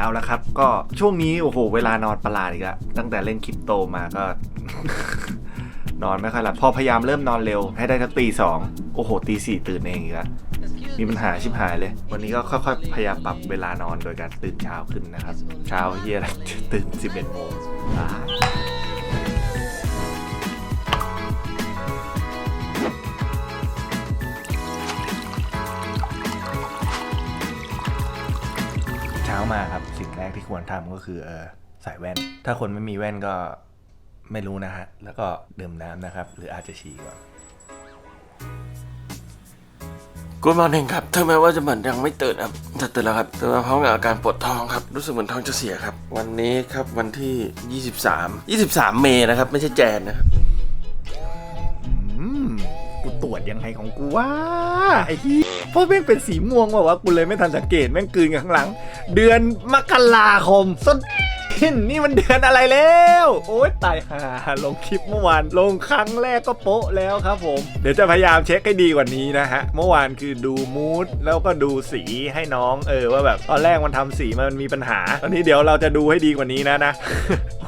ช้าแล้วครับ ก็ช่วงนี้โอ้โห เวลานอนประหลาดอีกแล้วตั้งแต่เล่นคริปโตมาก็ นอนไม่ค่อยหลับพอพยายามเริ่มนอนเร็วให้ได้ทักตีสองโอ้โหตีสี่ตื่นเองอีกแล้วมีปัญหาชิบหายเลย วันนี้ก็ค่อยๆ พยายามปรับเวลานอนโดยการตื่นเช้าขึ้นนะครับ เช้าเฮียอะไรตื่น 11โมง ที่ควรทำก็คือเออใส่แว่น ถ้าคนไม่มีแว่นก็ไม่รู้นะฮะ แล้วก็ดื่มน้ำนะครับ หรืออาจจะฉี่ก่อนกูมอร์นิ่งครับถึงแม้ว่าจะเหมือนยังไม่ตื่นครับแต่ตื่นแล้วครับตื่นมาพร้อมกับอาการปวดท้องครับ รู้สึกเหมือนท้องจะเสียครับ วันนี้ครับวันที่ 23 23 เมษนะครับ ไม่ใช่แจนนะครับอืมกูตรวจยังไงของกูวะไอ้ที่ เพราะแม่งเป็นสีม่วงว่าวะกูเลยไม่ทันสังเกตแม่งกืนกันข้างหลัง เดือนมกราคมส้นนี่มันเดือนอะไรแล้ว โอ๊ยตายห่าลงคลิปเมื่อวานลงครั้งแรกก็โป๊ะแล้วครับผม เดี๋ยวจะพยายามเช็คให้ดีกว่านี้นะฮะ เมื่อวานคือดูมูดแล้วก็ดูสีให้น้องเออว่าแบบตอนแรกมันทำสีมันมีปัญหา ตอนนี้เดี๋ยวเราจะดูให้ดีกว่านี้นะนะ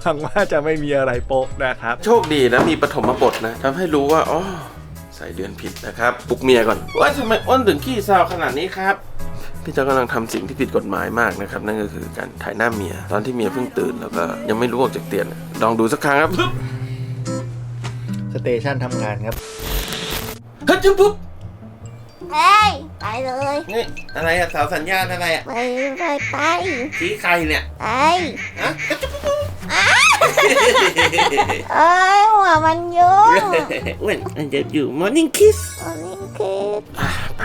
หวังว่าจะไม่มีอะไรโป๊ะนะครับ โชคดีนะมีปฐมบทนะทำให้รู้ว่าอ๋อ ส่เดือนผิดนะครับปลุกเมียก่อนว่าทำไมอ้นถึงขี้เศร้าขนาดนี้ครับพี่เจ้ากำลังทำสิ่งที่ผิดกฎหมายมากนะครับ นั่นก็คือการถ่ายหน้าเมีย ตอนที่เมียเพิ่งตื่นแล้วก็ยังไม่รู้ออกจากเตียงลองดูสักครั้งครับปึ๊บสเตชันทำงานครับเฮ้ยจุ๊บปุ๊บเฮ้ยไปเลยนี่อะไรอะเสาสัญญาณอะไรอะไปเลยไปชี้ใครเนี่ยไปฮะ เอ้ยหัวมันยุ่งอ้วนอันจะอยู่ morning kiss อันนี้คือ อะไป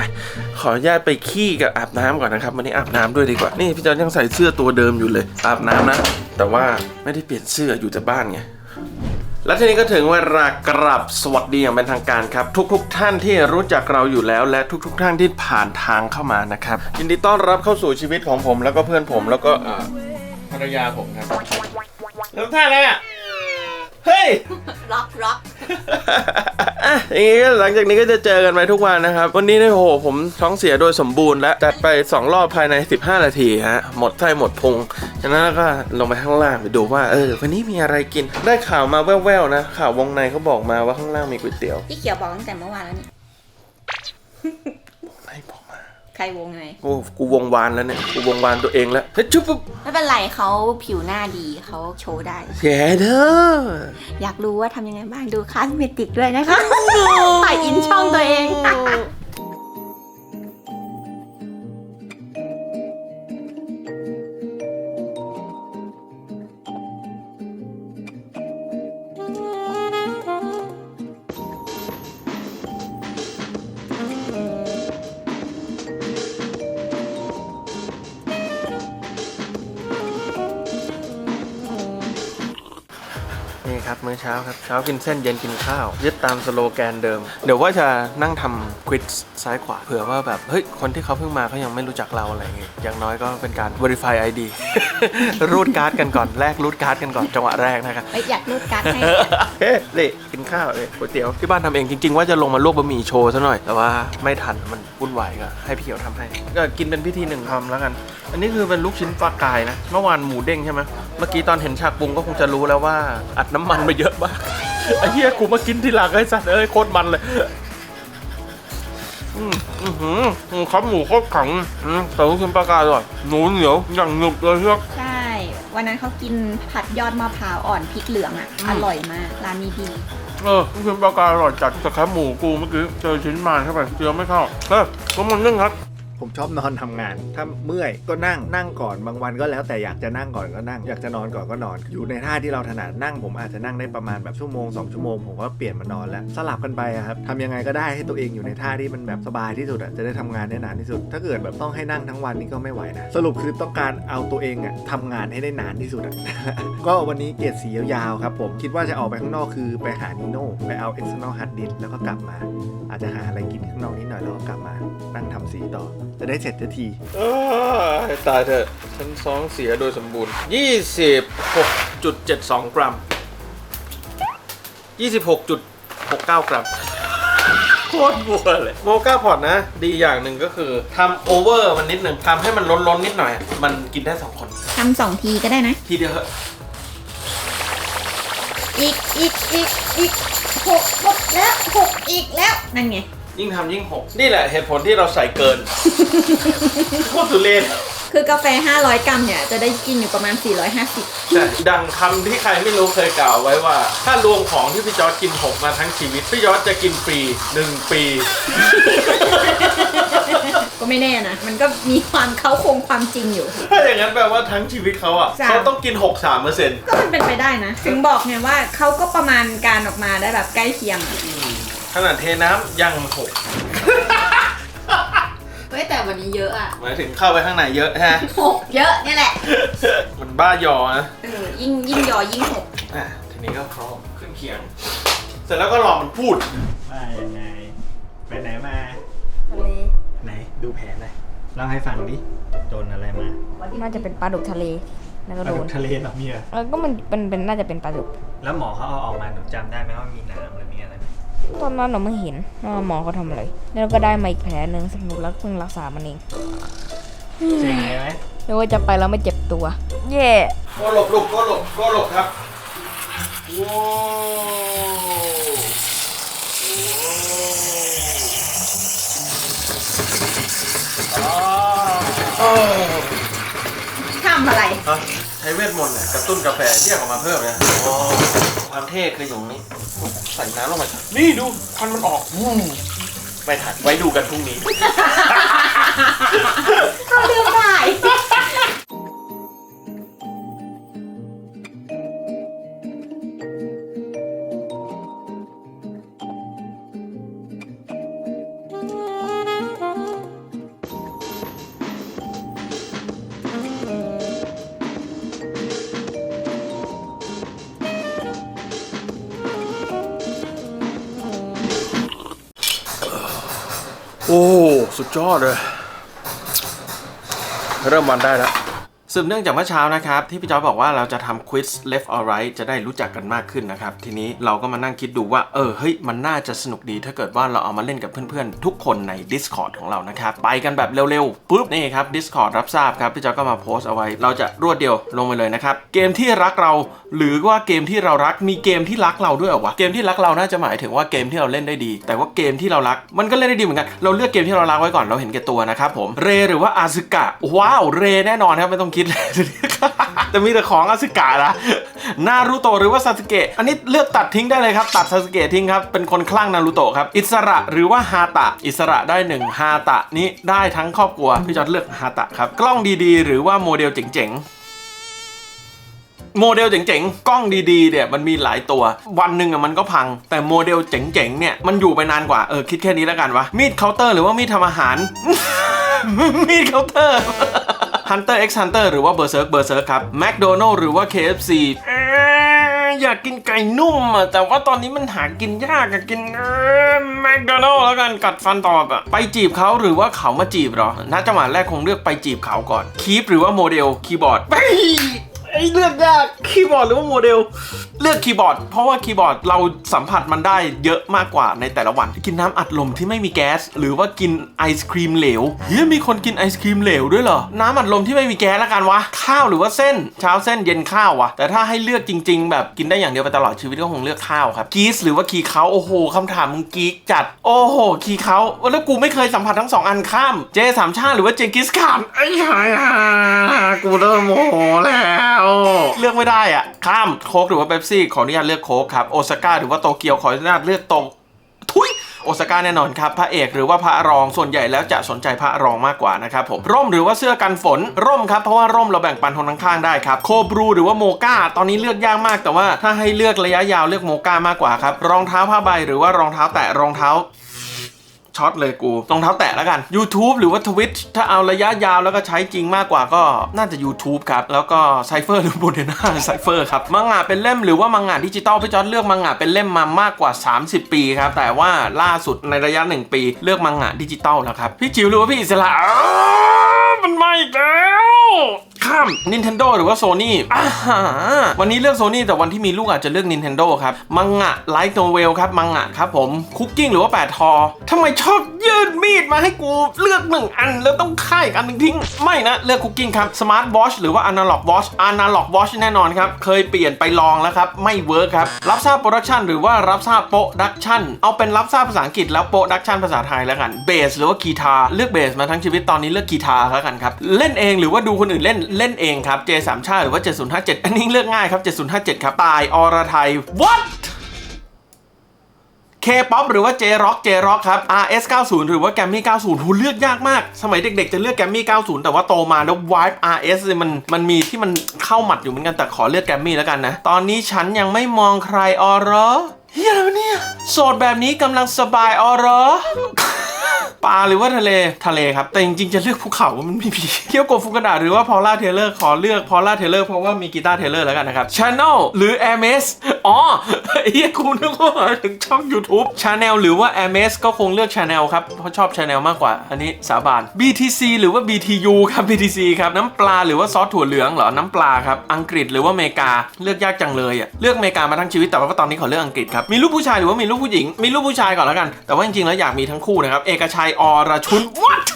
ขออนุญาตไปขี้กับอาบน้ำก่อนนะครับวันนี้อาบน้ำด้วยดีกว่า นี่พี่จอนยังใส่เสื้อตัวเดิมอยู่เลย อาบน้ำนะ แต่ว่าไม่ได้เปลี่ยนเสื้ออยู่แต่บ้านไง และทีนี้ก็ถึงเวลากราบสวัสดีอย่างเป็นทางการครับ ทุกๆทท่านที่รู้จักเราอยู่แล้ว และทุกๆท่านที่ผ่านทางเข้ามานะครับยินดีต้อนรับเข้าสู่ชีวิตของผม แล้วก็เพื่อนผมแล้วก็อ่าภรรยาผมครับ แล้วท่าอะไรอะ เฮ้ยร็อกร็อกอะอย่างงี้ก็หลังจากนี้ก็จะเจอกันไปทุกวันนะครับ วันนี้เนี่ยโอ้โหผมท้องเสียโดยสมบูรณ์และจัดไป 2 รอบภายใน 15 นาทีฮะ หมดไส้หมดพุงฉะนั้นก็ลงไปข้างล่างไปดูว่าเออวันนี้มีอะไรกิน ได้ข่าวมาแว่วๆนะ ข่าววงในเขาบอกมาว่าข้างล่างมีก๋วยเตี๋ยว พี่เขียวบอกตั้งแต่เมื่อวานแล้วนี่ไหนบอกมา ใครวงไงโอ้กูวงวานแล้วเนี่ยกูวงวานตัวเองแล้วเฮ้ยจุ๊บปุ๊บไม่เป็นไรเขาผิวหน้าดีเขาโชว์ได้แย่เด้ออยากรู้ว่าทำยังไงบ้างดูคลาสเมติกด้วยนะคะถ่ายอินช่องตัวเอง นี่ครับมื้อเช้าครับ เช้ากินเส้นเย็นกินข้าว ยึดตามสโลแกนเดิม เดี๋ยวว่าจะนั่งทำควิดซ้ายขวาเผื่อว่าแบบเฮ้ยคนที่เขาเพิ่งมาเขายังไม่รู้จักเราอะไรอย่างเงี้ยอย่างน้อยก็เป็นการ verify ID รูดการ์ดกันก่อนแลกรูดการ์ดกันก่อนจังหวะแรกนะครับเอ้ยอยากรูดการ์ดให้เฮ้ยนี่กินข้าวเลยก๋วยเตี๋ยวที่บ้านทำเองจริง ๆ ว่าจะลงมาลวกบะหมี่โชว์ซะหน่อยแต่ว่าไม่ทันมันวุ่นวายก็ให้พี่เขียวทำให้ก็กินเป็นพิธีหนึ่งคำแล้วกัน อันนี้คือเป็นลูกชิ้นปลากายนะเมื่อวานหมูเด้งใช่ไหมเมื่อกี้ตอนเห็นฉากปรุงก็คงจะรู้แล้วว่าอัดน้ำมันไปเยอะมากไอ้เหี้ยกูมากินทีหลังไอ้สัตว์เอ้ยโคตรมันเลยอืมอือหืออืมครับหมูโคตรแข็งอืมแต่ลูกชิ้นปลากายอร่อยหนูเหนียวอย่างหนึบเลยเชียวใช่ วันนั้นเขากินผัดยอดมะพร้าวอ่อนพริกเหลืองอะ อร่อยมากร้านนี้ดีเออลูกชิ้นปลากายอร่อยจัดแต่แค่หมูกูเมื่อกี้เจอชิ้นมันเข้าไปเจียวไม่เข้าเออก็มันนึ่งครับ ผมชอบนอนทำงาน ถ้าเมื่อยก็นั่งนั่งก่อนบางวันก็แล้วแต่อยากจะนั่งก่อนก็นั่ง อยากจะนอนก่อนก็นอน อยู่ในท่าที่เราถนัดนั่ง ผมอาจจะนั่งได้ประมาณแบบชั่วโมง2ชั่วโมงผมก็เปลี่ยนมานอนแล้ว สลับกันไปครับทำยังไงก็ได้ให้ตัวเองอยู่ในท่าที่มันแบบสบายที่สุดจะได้ทำงานได้นานที่สุด ถ้าเกิดแบบต้องให้นั่งทั้งวันนี่ก็ไม่ไหวนะสรุปคือต้องการเอาตัวเองอะทำงานให้ได้นานที่สุดอะก็วันนี้เกียรติสียาวๆครับผมคิดว่าจะออกไปข้างนอกคือไปหานิโน่ไปเอา external hard disk แล้วก็กลับมา อาจจะหาอะไรกินข้างนอกนิดหน่อยแล้วก็กลับมานั่งทำสีต่อ จะได้เสร็จสักทีเออให้ตายเถอะฉันท้องเสียโดยสมบูรณ์ 26.72 กรัม 26.69 กรัม โคตรบัวเลย โมกาพอดนะ ดีอย่างหนึ่งก็คือทำโอเวอร์มันนิดหนึ่งทำให้มันล้นๆนิดหน่อย มันกินได้สองคน ทำสองทีก็ได้นะ ทีเดียวเหอะอีกอีกอีกอีกหกหกแล้วหกอีกแล้ว นั่นไง ยิ่งทำยิ่งหกนี่แหละเหตุผลที่เราใส่เกินโคตรทุเรศคือกาแฟ 500 กรัมเนี่ย จะได้กินอยู่ประมาณ 450ใช่ดังคำที่ใครไม่รู้เคยกล่าวไว้ว่า ถ้ารวมของที่พี่จอร์จกินหกมาทั้งชีวิต พี่จอร์จจะกินฟรีหนึ่งปี ก็ไม่แน่นะ มันก็มีความเข้าโครงความจริงอยู่ ถ้าอย่างนั้นแปลว่าทั้งชีวิตเขาอะสาม เขาต้องกิน6 3เปอร์เซ็นต์ก็มันเป็นไปได้นะ ถึงบอกไงว่าเขาก็ประมาณการออกมาได้แบบใกล้เคียงอะ ขนาดเทน้ำยังหกเฮ้ยแต่วันนี้เยอะอะหมายถึงเข้าไปข้างในเยอะฮะ หกเยอะเนี่ยแหละมันบ้ายอนะเออยิ่งยิ่งยอยิ่งหกอะทีนี้ก็พร้อมขึ้นเคียง เสร็จแล้วก็รอมันพูด ว่ายังไงไปไหนมาไหนดูแผลหน่อยเล่าให้ฟังดิโดนอะไรมาน่าจะเป็นปลาดุกทะเลแล้วก็ปลาโดดุนกทะเลเหรอเมียเออก็มันเป็นเป็นน่าจะเป็นปลาดุกแล้วหมอเขาเอาออกมาหนูจำได้ไหมว่ามีน้ำหรือมีอะไรไหม ตอนนั้นหนูไม่เห็นว่าหมอเขาทำอะไร แล้วก็ได้มาอีกแผลหนึ่งสนุกแล้วเพิ่งรักษามันเองเจ๋งเลยไหมไม่ว่าจะไปแล้วไม่เจ็บตัว เย่ก็หลบหลบก็หลบก็หลบครับว้าวอ้าวทำอะไรฮะใช้เวทมนต์เนี่ยกระตุ้นกาแฟเรียกออกมาเพิ่มเนี่ยอ๋อความเท่คืออยู่ตรงนี้ ใส่น้ำลงไปนี่ดูควันมันออกไม่ทันไว้ดูกันพรุ่งนี้ โอ้ สุดยอดเลย เริ่มวันได้แล้ว สืบเนื่องจากเมื่อเช้านะครับ ที่พี่จอยบอกว่าเราจะทำ quiz left or right จะได้รู้จักกันมากขึ้นนะครับ ทีนี้เราก็มานั่งคิดดูว่า เออเฮ้ยมันน่าจะสนุกดีถ้าเกิดว่าเราเอามาเล่นกับเพื่อนๆ ทุกคนใน Discord ของเรานะครับ ไปกันแบบเร็วๆปุ๊บนี่ครับ Discord รับทราบครับ พี่จอยก็มาโพสต์เอาไว้ เราจะรวดเดียวลงไปเลยนะครับ เกมที่รักเรา หรือว่าเกมที่เรารักมีเกมที่รักเราด้วยเหรอวะเกมที่รักเราน่าจะหมายถึงว่าเกมที่เราเล่นได้ดี แต่ว่าเกมที่เรารักมันก็เล่นได้ดีเหมือนกันเราเลือกเกมที่เรารักไว้ก่อนเราเห็นแก่ตัวนะครับผมเรหรือว่าอาซึกะว้าวเรแน่นอนครับไม่ต้องคิดเลยแต่มีแต่ของอาซึกะนะนารูโตะหรือว่าซาสึเกะอันนี้เลือกตัดทิ้งได้เลยครับ ตัดซาสึเกะทิ้งครับ เป็นคนคลั่งนารูโตะครับอิสระหรือว่าฮาตะ อิสระได้หนึ่งฮาตะนี้ได้ทั้งครอบครัวพี่จอร์จเลือกฮาตะครับกล้องดีๆ หรือว่าโมเดลเจ๋งๆโมเดลเจ๋งๆ กล้องดีๆ เนี่ยมันมีหลายตัว วันหนึ่งอะมันก็พัง แต่โมเดลเจ๋งๆ เนี่ยมันอยู่ไปนานกว่า เออคิดแค่นี้แล้วกันวะ มีดเคาน์เตอร์หรือว่ามีดทำอาหาร มีดเคาน์เตอร์ Hunter x Hunter หรือว่า Berserk Berserk ครับ McDonald หรือว่า KFC เอ้ยอยากกินไก่นุ่มอะแต่ว่าตอนนี้มันหากินยากอะกินแมคโดนัลแล้วกันกัดฟันตอบอะไปจีบเขาหรือว่าเขามาจีบเหรอณจังหวะแรกคงเลือกไปจีบเขาก่อนคีปหรือว่าโมเดลคีย์บอร์ดไอ้เลือกยากคีย์บอร์ดหรือว่าโมเดล เลือกคีย์บอร์ด เพราะว่าคีย์บอร์ดเราสัมผัสมันได้เยอะมากกว่าในแต่ละวัน กินน้ำอัดลมที่ไม่มีแก๊ส หรือว่ากินไอศครีมเหลวเฮ้ยมีคนกินไอศครีมเหลวด้วยเหรอ น้ำอัดลมที่ไม่มีแก๊สละกันวะ ข้าวหรือว่าเส้น เช้าเส้นเย็นข้าววะแต่ถ้าให้เลือกจริง ๆ แบบกินได้อย่างเดียวไปตลอดชีวิตก็คงเลือกข้าวครับกีสหรือว่าคีเขาโอ้โหคำถามมึงกีกจัด โอ้โหคีเขาแล้วกูไม่เคยสัมผัสทั้งสองอันข้ามเจสามชาติหรือว่าเจงกิสข่านไอ้ห่ากูเริ่มโมโหแล้ว เลือกไม่ได้อะข้ามโค้กหรือว่าเบปซี่ขออนุญาตเลือกโค้กครับโอซาก้าหรือว่าโตเกียวขออนุญาตเลือกโตทุยโอซาก้าแน่นอนครับพระเอกหรือว่าพระรองส่วนใหญ่แล้วจะสนใจพระรองมากกว่านะครับผมร่มหรือว่าเสื้อกันฝนร่มครับเพราะว่าร่มเราแบ่งปันคนข้างๆได้ครับโคบรูหรือว่าโมกาตอนนี้เลือกยากมากแต่ว่าถ้าให้เลือกระยะยาวเลือกโมกามากกว่าครับรองเท้าผ้าใบหรือว่ารองเท้าแตะรองเท้า ช็อตเลยกูรองเท้าแตะแล้วกัน YouTube หรือว่า Twitch ถ้าเอาระยะยาวแล้วก็ใช้จริงมากกว่าก็น่าจะ YouTube ครับ แล้วก็ไซเฟอร์หรือโบเดน่าไซเฟอร์ครับ มังงะเป็นเล่มหรือว่ามังงะดิจิตอลพี่จอร์ดเลือกมังงะเป็นเล่มมามากกว่า 30 ปีครับ แต่ว่าล่าสุดในระยะ 1 ปี เลือกมังงะดิจิตอลแล้วครับ พี่จิ๋วหรือว่าพี่อิสระมันไม่อีกแล้ว ข้าม Nintendo หรือว่า Sony อ่าฮะวันนี้เลือก Sony แต่วันที่มีลูกอาจจะเลือก Nintendo ครับ มังงะไลท์โนเวลครับ มังงะครับผม คุกกิ้งหรือว่า8ทอทำไมชอบยื่นมีดมาให้กูเลือกหนึ่งอัน แล้วต้องค่ายอีกอันหนึ่งทิ้ง ไม่นะ เลือกคุกกิ้งครับ Smart Watch หรือว่า Analog Watch Analog Watch แน่นอนครับ เคยเปลี่ยนไปลองแล้วครับ ไม่เวิร์คครับ รับทราบโปรดักชันหรือว่ารับทราบโปรดักชันเอาเป็นรับทราบภาษาอังกฤษแล้วโปรดักชันภาษาไทยแล้วกันเบสหรือว่ากีตาร์เลือกเบสมาทั้งชีวิตตอนนี้เลือกกีตาร์แล้วกันครับเล่นเองหรือว่าดูคนอื่นเล่นเล่นเองครับ J3 ชาติหรือว่า 7057 อันนี้เลือกง่ายครับ 7057 ครับ ตายอรไทย what K-POP หรือว่า J-Rock J-Rock ครับ RS 90หรือว่า Grammy 90หูเลือกยากมาก สมัยเด็กๆ จะเลือก Grammy 90 แต่ว่าโตมาแล้ว Vibe RS เนี่ยมันมันมีที่มันเข้าหมัดอยู่เหมือนกันแต่ขอเลือก Grammy แล้วกันนะ ตอนนี้ฉันยังไม่มองใครออเหรอเฮียอะไรวเนี่ย โสดแบบนี้กำลังสบายออเหรอ ลาหรือว่าทะเลทะเลครับ แต่จริงๆ จะเลือกภูเขามันไม่มีเคียวโกะฟุกดะหรือว่าพอล่าเทเลอร์ขอเลือกพอล่าเทเลอร์เพราะว่ามีกีตาร์เทเลอร์แล้วกันนะครับ Channel หรือ a m s อ๋อเฮียคุณนึกว่าหมายถึงช่อง YouTube Channel หรือว่า a m s ก็คงเลือก Channel ครับ เพราะชอบ Channel มากกว่า อันนี้สาบาน BTC หรือว่า BTU ครับ BTC ครับ น้ำปลาหรือว่าซอสถั่วเหลืองเหรอ น้ำปลาครับ อังกฤษหรือว่าอเมริกาเลือกยากจังเลยอะเลือกอเมริกามาทั้งชีวิตแต่ว่าตอนนี้ขอเลือกอังกฤษครับมีลูกผู้ชายหรือว่ามีลูกผู้หญิงมีลูกผู้ชายก่อนแล้วกัน แต่ว่าจริงๆแล้วอยากมีทั้งคู่นะครับเอกชัยอรชุน what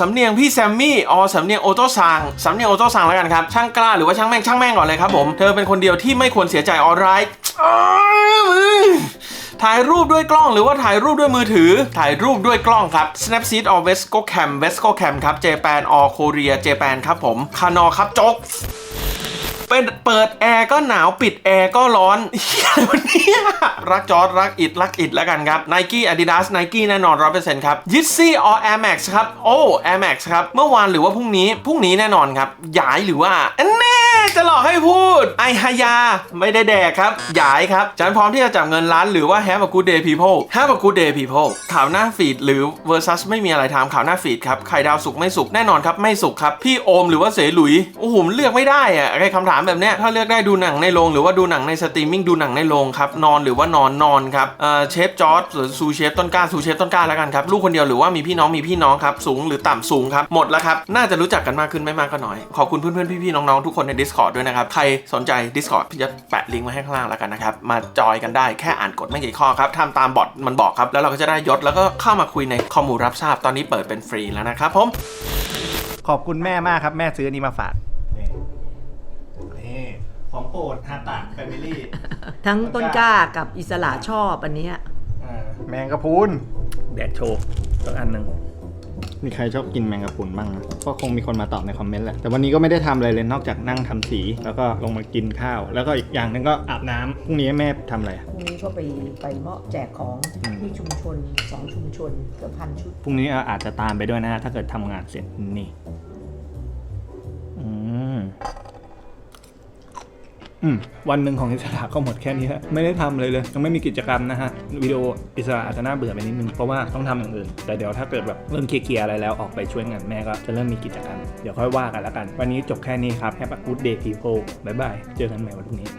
สำเนียงพี่แซมมี่ออสำเนียงโอโต้ซังสำเนียงโอโต้ซังแล้วกันครับ ช่างกล้าหรือว่าช่างแม่งช่างแม่งก่อนเลยครับผม เธอเป็นคนเดียวที่ไม่ควรเสียใจออไรถ่ายรูปด้วยกล้องหรือว่าถ่ายรูปด้วยมือถือ ถ่ายรูปด้วยกล้องครับ Snapseed or Vesco Cam Vesco Cam ครับ Japan or Korea Japan ครับผมคานอครับจก เปิดแอร์ก็หนาวปิดแอร์ก็ร้อนเฮียรวันนี้รักจอร์ดรักอิดรักอิดแล้วกันครับ Nike Adidas Nike แน่นอน100%ครับ Yeezy or Air Max ครับ โอ้ Air Max ครับ เมื่อวานหรือว่าพรุ่งนี้พรุ่งนี้แน่นอนครับหยายหรือว่าอันแน่จะหลอกให้พูด ไอฮายา ไม่ได้แดกครับหยายครับ ฉันพร้อมที่จะจับเงินล้านหรือว่า Have a good day people Have a good day people ข่าวหน้าฟีดหรือ versus ไม่มีอะไรทำข่าวหน้าฟีดครับไข่ดาวสุกไม่สุกแน่นอนครับไม่สุกครับพี่โอมหรือว่าเสหลุยโอ้โหเลือกไม่ได้อะไอ้คำถามแบบเนี้ยถ้าเลือกได้ดูหนังในโรงหรือว่าดูหนังในสตรีมมิ่งดูหนังในโรงครับนอนหรือว่านอนนอนครับเชฟจอร์ดหรือซูเชฟต้นกล้าซูเชฟต้นกล้าแล้วกันครับลูกคนเดียวหรือว่ามีพี่น้องมีพี่น้องครับสูงหรือต่ำสูงครับหมดแล้วครับน่าจะรู้จักกันมากขึ้นไม่มากก็น้อย ขอบคุณเพื่อนๆพี่ๆน้องๆทุกคนใน Discord ด้วยนะครับใครสนใจ Discord พี่จะแปะลิงก์ไว้ให้ข้างล่างแล้วกันนะครับมาจอยกันได้แค่อ่านกฎไม่กี่ข้อครับทำตามบอทมันบอกครับแล้วเราก็จะได้ยศแล้วก็เข้ามาคุยในคอมมูรับทราบตอนนี้เปิดเป็นฟรีแล้วนะครับผมขอบคุณแม่มากครับแม่ซื้ออนนี้มาฝาก ของโปรดฮาตะแฟมิลี่ทั้งต้นกล้ากับอิสระชอบอันเนี้ยแมงกะพรุนแดดโชว์สักอันหนึ่งมีใครชอบกินแมงกะพรุนบ้างนะก็คงมีคนมาตอบในคอมเมนต์แหละ แต่วันนี้ก็ไม่ได้ทำอะไรเลยนอกจากนั่งทำสี แล้วก็ลงมากินข้าว แล้วก็อีกอย่างหนึงก็อาบน้ำพรุ่งนี้แม่ทำอะไรอะพรุ่งนี้ก็ไปไปมอบแจกของที่ชุมชนสองชุมชนเกือบพันชุด พรุ่งนี้อาจจะตามไปด้วยนะฮะถ้าเกิดทำงานเสร็จนี่ วันหนึ่งของอิสระก็หมดแค่นี้ฮะไม่ได้ทำเลยเลย ยังไม่มีกิจกรรมนะฮะ วิดีโออิสระอาจจะน่าเบื่อไปนิดนึง เพราะว่าต้องทำอย่างอื่น แต่เดี๋ยวถ้าเกิดแบบเริ่มเคลียร์อะไรแล้วออกไปช่วยงานแม่ก็จะเริ่มมีกิจกรรม เดี๋ยวค่อยว่ากันแล้วกัน วันนี้จบแค่นี้ครับ Have a good day people บ๊ายบาย เจอกันใหม่วันพรุ่งนี้